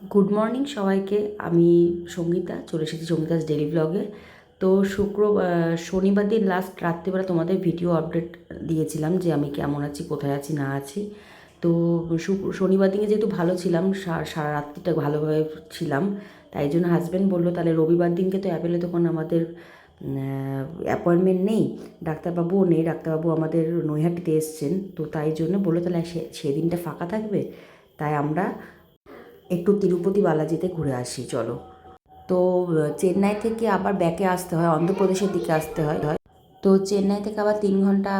Good morning সবাইকে। আমি সঙ্গীতা চলে এসেছি সঙ্গীতাস ডেলি ব্লগে তো শুক্র আহ, শনিবার দিন লাস্ট রাত্রিবেলা তোমাদের ভিডিও আপডেট দিয়েছিলাম যে আমি কেমন আছি কোথায় আছি না আছি। তো শনিবার দিনে যেহেতু ভালো ছিলাম সারা রাত্রিটা ভালোভাবে ছিলাম তাই জন্য হাজব্যান্ড বলল তাহলে রবিবার দিনকে তো অ্যাপেলে তখন আমাদের অ্যাপয়েন্টমেন্ট নেই। ডাক্তারবাবুও নেই ডাক্তারবাবু আমাদের নৈহাটিতে এসছেন। তো তাই জন্য বলল তাহলে সেদিনটা ফাঁকা থাকবে? তাই আমরা একটু তিরুপতি বালাজিতে ঘুরে আসি, চলো। তো চেন্নাই থেকে আবার ব্যাকে আসতে হয়, অন্ধ্রপ্রদেশের দিকে আসতে হয়। তো, চেন্নাই থেকে আবার তিন ঘণ্টা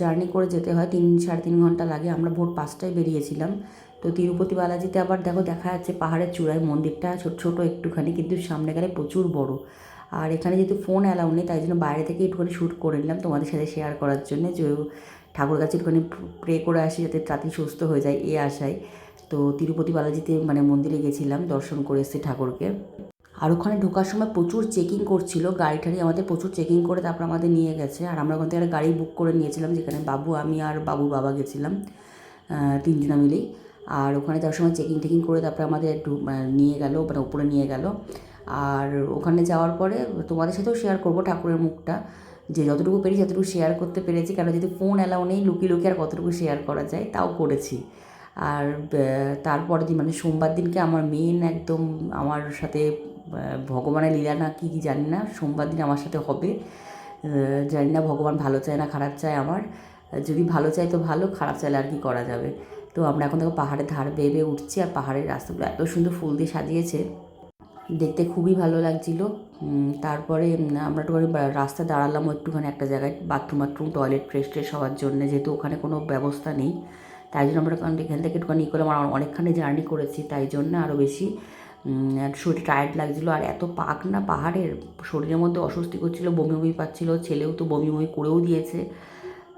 জার্নি করে যেতে হয়, তিন, সাড়ে তিন ঘণ্টা লাগে। আমরা ভোর পাঁচটায় বেরিয়েছিলাম। তো, তিরুপতি বালাজিতে আবার দেখো, দেখা যাচ্ছে পাহাড়ের চূড়ায় মন্দিরটা ছোট ছোট একটুখানি, কিন্তু সামনে গেলে প্রচুর বড়। আর এখানে যেহেতু ফোন অ্যালাউ নেই, তাই জন্য বাইরে থেকে একটুখানি শ্যুট করে নিলাম তোমাদের সাথে শেয়ার করার জন্য। যে ঠাকুর কাছে একটুখানি প্রে করে আসি, যাতে তাড়াতাড়ি সুস্থ হয়ে যায়, এ আশায়। তো তিরুপতি বালাজিতে মানে মন্দিরে গেছিলাম, দর্শন করে এসেছি ঠাকুরকে। আর ওখানে ঢোকার সময় প্রচুর চেকিং করছিল, গাড়ি টাড়ি আমাদের প্রচুর চেকিং করে তারপর আমাদের নিয়ে গেছে। আর আমরা ওখান থেকে গাড়ি বুক করে নিয়েছিলাম, যেখানে বাবু, আমি আর বাবু বাবা গেছিলাম তিনজনা মিলেই আর ওখানে যাওয়ার সময় চেকিং টেকিং করে তারপরে আমাদের একটু নিয়ে গেল মানে উপরে নিয়ে গেল। আর ওখানে যাওয়ার পরে তোমাদের সাথেও শেয়ার করব ঠাকুরের মুখটা, যে যতটুকু পেরেছি ততটুকু শেয়ার করতে পেরেছি। কারণ যদি ফোন অ্যালাউ নেই, লুকিয়ে লুকিয়ে আর কতটুকু শেয়ার করা যায়, তাও করেছি। আর তারপরের দিন মানে সোমবার দিনকে আমার মেন একদম আমার সাথে ভগবানের লীলা না কী কী জানি না, সোমবার দিন আমার সাথে হবে। জানি না ভগবান ভালো চায় না খারাপ চায় আমার। যদি ভালো চায় তো ভালো, খারাপ চাইলে আর কি করা যাবে? তো আমরা এখন দেখো পাহাড়ের ধার বেয়ে বেয়ে উঠছি আর পাহাড়ের রাস্তাগুলো এত সুন্দর ফুল দিয়ে সাজিয়েছে। দেখতে খুবই ভালো লাগছিল। তারপরে আমরা একটুখানি রাস্তা দাঁড়ালাম একটুখানি একটা জায়গায়, বাথরুম বাথরুম টয়লেট ফ্রেশ ট্রেশ হওয়ার জন্য, যেহেতু ওখানে কোনো ব্যবস্থা নেই। তাই জন্য আমরা থেকে- এখান থেকে একটুখানি ই করলাম আর অনেকখানি জার্নি করেছি, তাই জন্য আরও বেশি শরীর টায়ার্ড লাগছিল। আর এত পাক না পাহাড়ের, শরীরের মধ্যে অস্বস্তি করছিল, বমি বমি পাচ্ছিল, ছেলেও তো বমি বমি করেও দিয়েছে।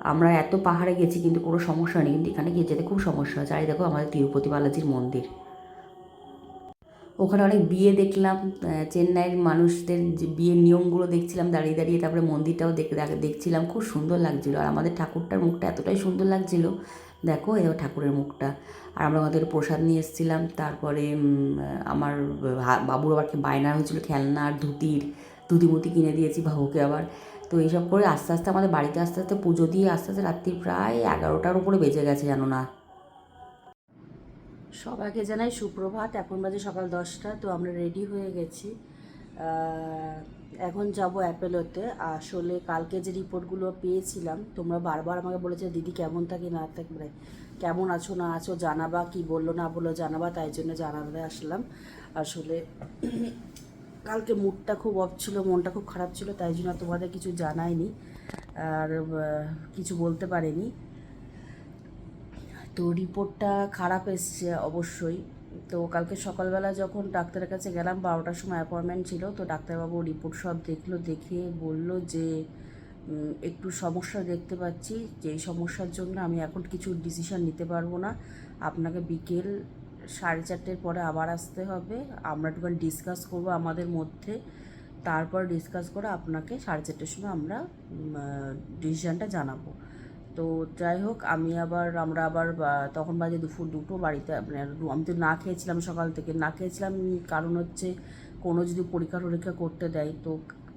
আমরা এত পাহাড়ে গেছি কিন্তু কোনো সমস্যা নেই, কিন্তু এখানে গিয়ে যেতে খুব সমস্যা হচ্ছে আর দেখো আমাদের তিরুপতি বালাজির মন্দির। ওখানে অনেক বিয়ে দেখলাম চেন্নাইয়ের মানুষদের যে বিয়ের নিয়মগুলো দেখছিলাম, দাঁড়িয়ে দাঁড়িয়ে তারপরে মন্দিরটাও দেখে, দেখ- দেখছিলাম, খুব সুন্দর লাগছিল। আর আমাদের ঠাকুরটার মুখটা এতটাই সুন্দর লাগছিল দেখো এই ঠাকুরের মুখটা। আর আমরা আমাদের প্রসাদ নিয়ে এসেছিলাম। তারপরে আমার বাবুর আবার বায়না হয়েছিল, খেলনা আর ধুতির ধুতি মুতি কিনে দিয়েছি বাবুকে আবার। তো এইসব করে আস্তে আস্তে আমাদের বাড়িতে আস্তে আস্তে পুজো দিয়ে আস্তে আস্তে রাত্রি প্রায় এগারোটার উপরে বেজে গেছে, জানো না? সবাইকে জানাই সুপ্রভাত। এখন বাজে সকাল দশটা, তো আমরা রেডি হয়ে গেছি। এখন যাব অ্যাপেলোতে আসলে কালকে যে রিপোর্টগুলো পেয়েছিলাম, তোমরা বারবার আমাকে বলেছে দিদি, কেমন থাকি, না থাকি? মানে কেমন আছো, না আছো, জানাবা, কি বলল, না বলল, জানাবা। তাই জন্য জানাতে আসলাম। আসলে কালকে মুডটা খুব অফ ছিল, মনটা খুব খারাপ ছিল, তাই জন্য তোমাদের কিছু জানাইনি, আর কিছু বলতে পারিনি। তো রিপোর্টটা খারাপ এসছে অবশ্যই। তো কালকে সকালবেলা যখন ডাক্তারের কাছে গেলাম, বারোটার সময় অ্যাপয়েন্টমেন্ট ছিল, তো ডাক্তারবাবু রিপোর্ট সব দেখল দেখে বলল যে একটু সমস্যা দেখতে পাচ্ছি, যে এই সমস্যার জন্য আমি এখন কিছু ডিসিশন নিতে পারব না। আপনাকে বিকেল সাড়ে চারটের পরে আবার আসতে হবে। আমরা একটুখানি ডিসকাস করব আমাদের মধ্যে। তারপর ডিসকাস করে আপনাকে সাড়ে চারটের সময় আমরা ডিসিশনটা জানাব। তো যাই হোক, আমি আবার, আমরা আবার তখন বাজে দুপুর দুটো বাড়িতে মানে আমি তো না খেয়েছিলাম সকাল থেকে, না খেয়েছিলাম কারণ হচ্ছে কোনো যদি পরীক্ষা টরীক্ষা করতে দেয়, তো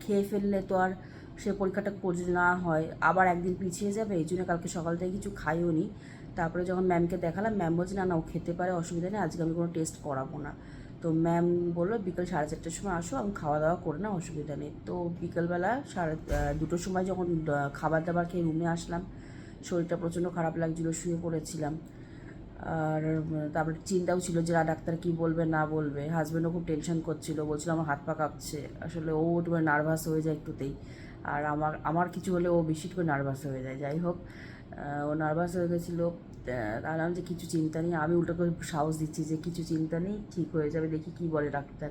খেয়ে ফেললে তো আর সে পরীক্ষাটা যদি না হয়। আবার একদিন পিছিয়ে যাবে, এই জন্য কালকে সকাল থেকে কিছু খাইও নি। তারপরে যখন ম্যামকে দেখালাম ম্যাম বলছে, না না, ও খেতে পারে, অসুবিধা নেই, আজকে আমি কোনো টেস্ট করাবো না। তো ম্যাম বলল, বিকেল সাড়ে চারটের সময় আসো, আমি খাওয়া দাওয়া করে না অসুবিধা নেই। তো বিকেলবেলা সাড়ে দুটোর সময় যখন খাবার দাবার খেয়ে রুমে আসলাম শরীরটা প্রচণ্ড খারাপ লাগছিল, শুয়ে পড়েছিলাম। আর তারপরে চিন্তাও ছিল যে ডাক্তার কি বলবে, না বলবে? হাজব্যান্ডও খুব টেনশন করছিল, বলছিল, আমার হাত পা কাঁপছে। আসলে ও একটু নার্ভাস হয়ে যায় একটুতেই। আর আমার আমার কিছু হলে ও বেশি একটু নার্ভাস হয়ে যায়, যাই হোক। ও নার্ভাস হয়ে গেছিল তাহলে যে, কিছু চিন্তা নেই। আমি উল্টো করে সাহস দিচ্ছি যে, কিছু চিন্তা নেই, ঠিক হয়ে যাবে, দেখি কি বলে ডাক্তার।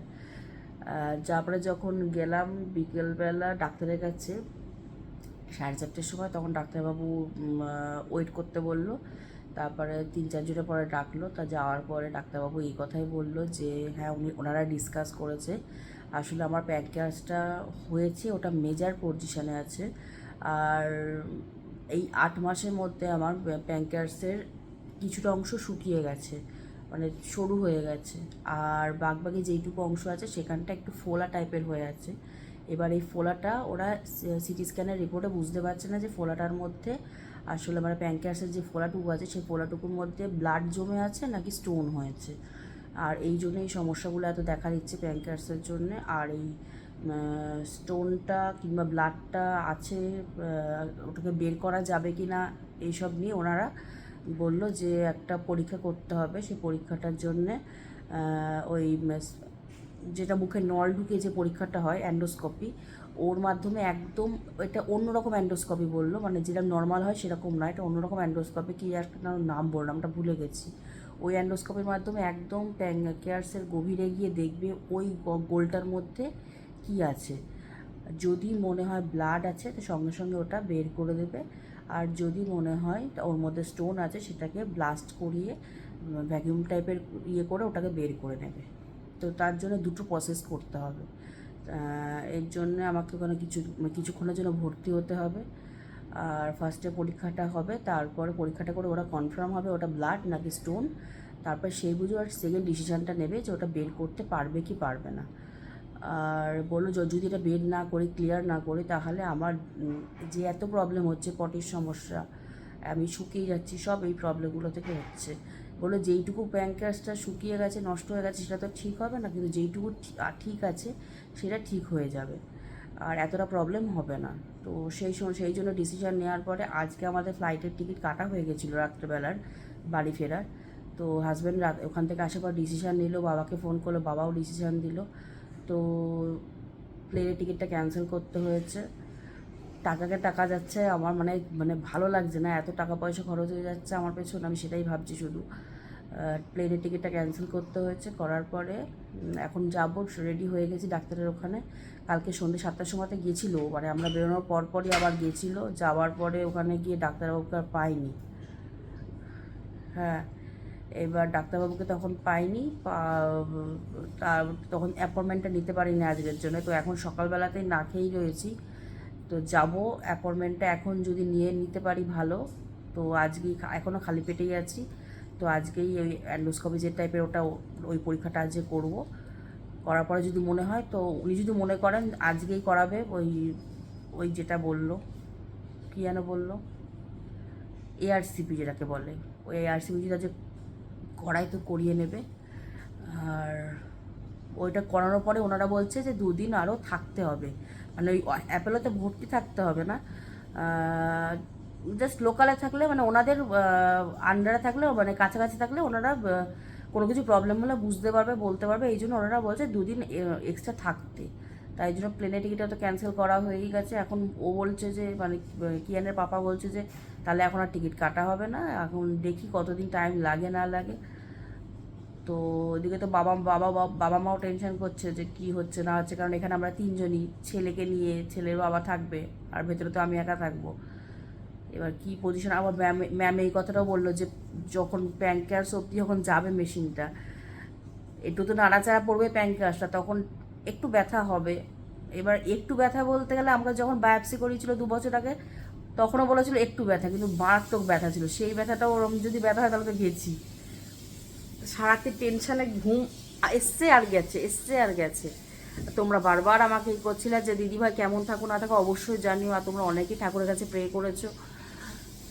তারপরে যখন গেলাম বিকেলবেলা ডাক্তারের কাছে সাড়ে চারটের সময় তখন ডাক্তারবাবু ওয়েট করতে বলল। তারপরে তিন চারজনের পরে ডাকলো। তা যাওয়ার পরে ডাক্তারবাবু এই কথাই বলল যে হ্যাঁ উনি, ওনারা ডিসকাস করেছে। আসলে আমার প্যানক্রিয়াসটা হয়েছে, ওটা মেজার পজিশনে আছে। আর এই আট মাসের মধ্যে আমার প্যানক্রিয়াসের কিছুটা অংশ শুকিয়ে গেছে মানে সরু হয়ে গেছে। আর বাগবাগি যেইটুকু অংশ আছে, সেখানটা একটু ফোলা টাইপের হয়ে আছে। এবার এই ফোলাটা ওরা সিটি স্ক্যানের রিপোর্টে বুঝতে পারছে না যে ফোলাটার মধ্যে আসলে মানে প্যাঙ্কাসের যে ফোলাটুকু আছে, সেই ফোলাটুকুর মধ্যে ব্লাড জমে আছে নাকি স্টোন হয়েছে? আর এই জন্য এই সমস্যাগুলো এত দেখা দিচ্ছে প্যাঙ্কাসের জন্য। আর এই স্টোনটা কিংবা ব্লাডটা আছে ওটাকে বের করা যাবে কি না এইসব নিয়ে ওনারা বলল যে একটা পরীক্ষা করতে হবে। সেই পরীক্ষাটার জন্যে ওই যেটা মুখে নল ঢুকে যে পরীক্ষাটা হয় অ্যান্ডোস্কপি, ওর মাধ্যমে একদম এটা অন্যরকম অ্যান্ডোস্কপি বলল। মানে যেটা নর্মাল হয় সেরকম না, এটা অন্যরকম অ্যান্ডোস্কপি। কি একটা নাম বললাম নামটা ভুলে গেছি। ওই অ্যান্ডোস্কপির মাধ্যমে একদম প্যাঙ্কেয়ার্সের গভীরে গিয়ে দেখবে ওই গোলটার মধ্যে কি আছে। যদি মনে হয় ব্লাড আছে, তো সঙ্গে সঙ্গে ওটা বের করে দেবে। আর যদি মনে হয় ওর মধ্যে স্টোন আছে, সেটাকে ব্লাস্ট করিয়ে ভ্যাকিউম টাইপের ইয়ে করে ওটাকে বের করে নেবে। তো তার জন্য দুটো প্রসেস করতে হবে। এর জন্য আমাকে ওখানে কিছু, কিছুক্ষণের জন্য ভর্তি হতে হবে। আর ফার্স্টে পরীক্ষাটা হবে, তারপরে পরীক্ষাটা করে ওরা কনফার্ম হবে ওটা ব্লাড নাকি স্টোন তারপর সেই বুঝে আর সেকেন্ড ডিসিশানটা নেবে যে ওটা বের করতে পারবে কি পারবে না। আর বলল যদি এটা বের না করি ক্লিয়ার না করি, তাহলে আমার যে এত প্রবলেম হচ্ছে পটির সমস্যা, আমি শুকিয়ে যাচ্ছি, সব এই প্রবলেমগুলো থেকে হচ্ছে। বলল, যেইটুকু প্যাঙ্কাসটা শুকিয়ে গেছে, নষ্ট হয়ে গেছে, সেটা তো ঠিক হবে না, কিন্তু যেইটুকু ঠিক আছে, সেটা ঠিক হয়ে যাবে। আর এতটা প্রবলেম হবে না। তো সেই সময় সেই জন্য ডিসিশন নেওয়ার পরে আজকে আমাদের ফ্লাইটের টিকিট কাটা হয়ে গেছিল রাত্রেবেলার বাড়ি ফেরার। তো হাজব্যান্ড রাত, ওখান থেকে আসার পর ডিসিশান নিল, বাবাকে ফোন করল, বাবাও ডিসিশান দিল। তো প্লেনের টিকিটটা ক্যান্সেল করতে হয়েছে। টাকাকে টাকা যাচ্ছে, আমার মানে মানে ভালো লাগছে না, এত টাকা পয়সা খরচ হয়ে যাচ্ছে আমার পেছনে, আমি সেটাই ভাবছি শুধু। প্লেনের টিকিটটা ক্যান্সেল করতে হয়েছে, করার পরে এখন যাব রেডি হয়ে গেছি ডাক্তারের ওখানে। কালকে সন্ধ্যে সাতটার সময়তে গিয়েছিল মানে আমরা বেরোনোর পরপরই আবার গিয়েছিল যাওয়ার পরে ওখানে গিয়ে ডাক্তারবাবুকে আর পাইনি। হ্যাঁ এবার ডাক্তারবাবুকে তখন পাইনি তখন অ্যাপয়েন্টমেন্টটা নিতে পারিনি আজকের জন্য, তো এখন সকালবেলাতেই না খেয়েই রয়েছি। তো যাব। অ্যাপয়েন্টমেন্টটা এখন যদি নিয়ে নিতে পারি ভালো। তো আজকেই এখনও খালি পেটেই আছি। তো আজকেই ওই অ্যান্ডোস্কোপি যে টাইপের ওটা ওই পরীক্ষাটা আজকে করব। করার পরে যদি মনে হয় তো উনি যদি মনে করেন আজকেই করাবে, ওই ওই যেটা বলল। কী যেন বলল? এআরসিপি যেটাকে বলে। ওই এআরসিপি যেটা যে করাই তো করিয়ে নেবে। আর ওইটা করানোর পরে ওনারা বলছে যে দুদিন আরও থাকতে হবে। মানে ওই অ্যাপেলোতে ভর্তি থাকতে হবে না। জাস্ট লোকালে থাকলে মানে ওনাদের আন্ডারে থাকলে মানে কাছাকাছি থাকলে ওনারা কোনো কিছু প্রবলেম হলে বুঝতে পারবে, বলতে পারবে। এই জন্য ওনারা বলছে দুদিন এক্সট্রা থাকতে। তাই জন্য প্লেনের টিকিটটা তো ক্যান্সেল করা হয়েই গেছে। এখন ও বলছে যে মানে কিয়ানের পাপা বলছে যে, তাহলে এখন আর টিকিট কাটা হবে না। এখন দেখি কতদিন টাইম লাগে, না লাগে। তো ওদিকে তো বাবা বাবা বাবা মাও টেনশন করছে যে কি হচ্ছে না হচ্ছে। কারণ এখানে আমরা তিনজনই, ছেলেকে নিয়ে ছেলের বাবা থাকবে আর ভেতরে তো আমি একা থাকব। এবার কি পজিশন আবার ম্যাম ম্যাম এই কথাটাও বলল যে যখন প্যাঙ্কার্স অব্দি যখন যাবে মেশিনটা একটু তো নাড়াচাড়া পড়বে প্যাঙ্কার্সটা তখন একটু ব্যথা হবে। এবার একটু ব্যথা বলতে গেলে আমরা যখন বায়োপসি করিয়েছিল দু বছর আগে, তখনও বলেছিল একটু ব্যথা, কিন্তু মারাত্মক ব্যথা ছিল। সেই ব্যথাটাও ওরকম যদি ব্যথা হয় তাহলে তো গেছি। সারাতে টেনশনে ঘুম এসছে আর গেছে, এসছে আর গেছে। তোমরা বারবার আমাকে এই করছিলে যে, দিদিভাই, কেমন থাকো, না থাকো, অবশ্যই জানিও, আর তোমরা অনেকেই ঠাকুরের কাছে প্রে করেছ।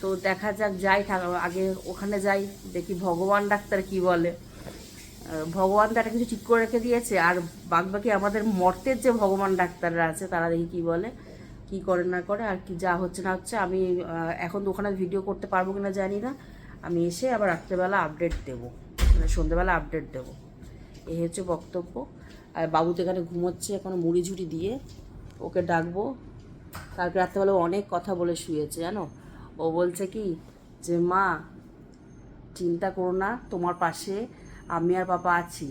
তো দেখা যাক, যাই আগে ওখানে যাই, দেখি ভগবান ডাক্তার কি বলে। ভগবান তো কিছু ঠিক করে রেখে দিয়েছে, আর বাকি আমাদের মর্তের যে ভগবান ডাক্তাররা আছে, তারা দেখি কি বলে, কি করে না করে, আর কি যা হচ্ছে না হচ্ছে, আমি এখন ওখানে ভিডিও করতে পারব কিনা জানি না। আমি এসে আবার রাত্রেবেলা আপডেট দেবো। সন্ধ্যেবেলা আপডেট দেবো। এই হচ্ছে বক্তব্য। আর বাবু তো এখানে ঘুমোচ্ছে, এখনও মুড়ি ঝুড়ি দিয়ে ওকে ডাকবো। কালকে রাত্রেবেলা অনেক কথা বলে শুয়েছে, জানো? ও বলছে কি যে, মা, চিন্তা করো না, তোমার পাশে আমি আর পাপা আছি।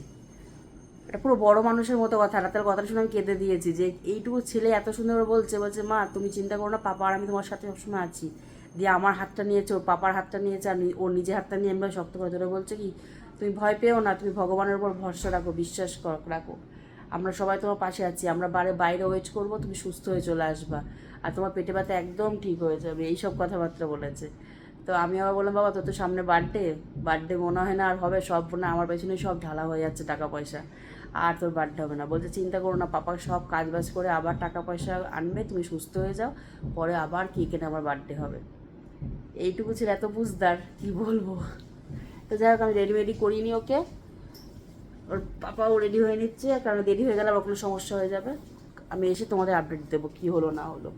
এটা পুরো বড় মানুষের মতো কথা, রাতের কথাটা শুনে আমি কেঁদে দিয়েছি যে, এইটুকু ছেলে এত সুন্দর বলছে বলছে, মা, তুমি চিন্তা করো না, পাপা আর আমি তোমার সাথে সবসময় আছি। দিয়ে আমার হাতটা নিয়েছে, ওর পাপার হাতটা নিয়েছে, আর ওর নিজের হাতটা নিয়ে আমরা শক্ত করে ধরে বলছে কি তুমি ভয় পেও না, তুমি ভগবানের উপর ভরসা রাখো, বিশ্বাস রাখো। আমরা সবাই তোমার পাশে আছি, আমরা বারে বাইরে ওয়েট করব, তুমি সুস্থ হয়ে চলে আসবা। আর তোমার পেটে ব্যথা একদম ঠিক হয়ে যাবে, এইসব কথাবার্তা বলেছে। তো আমি আবার বললাম, বাবা, তোর তো সামনে বার্থডে বার্থডে মনে হয় না, আর হবে সব না, আমার পেছনে সব ঢালা হয়ে যাচ্ছে টাকা পয়সা আর তোর বার্থডে হবে না। বলছে, চিন্তা করো না, পাপা সব কাজ বাজ করে আবার টাকা পয়সা আনবে, তুমি সুস্থ হয়ে যাও, পরে আবার কি কেনে আমার বার্থডে হবে। এইটুকু ছিল, এত বুঝদার, কি বলব? তো যাই হোক, আমি রেডি রেডি করিনি ওকে। ওর পাপাও রেডি হয়ে নিচ্ছে, কারণ দেরি হয়ে গেলে আবার কোনো সমস্যা হয়ে যাবে। আমি এসে তোমাদের আপডেট দেবো কী হলো, না হলো।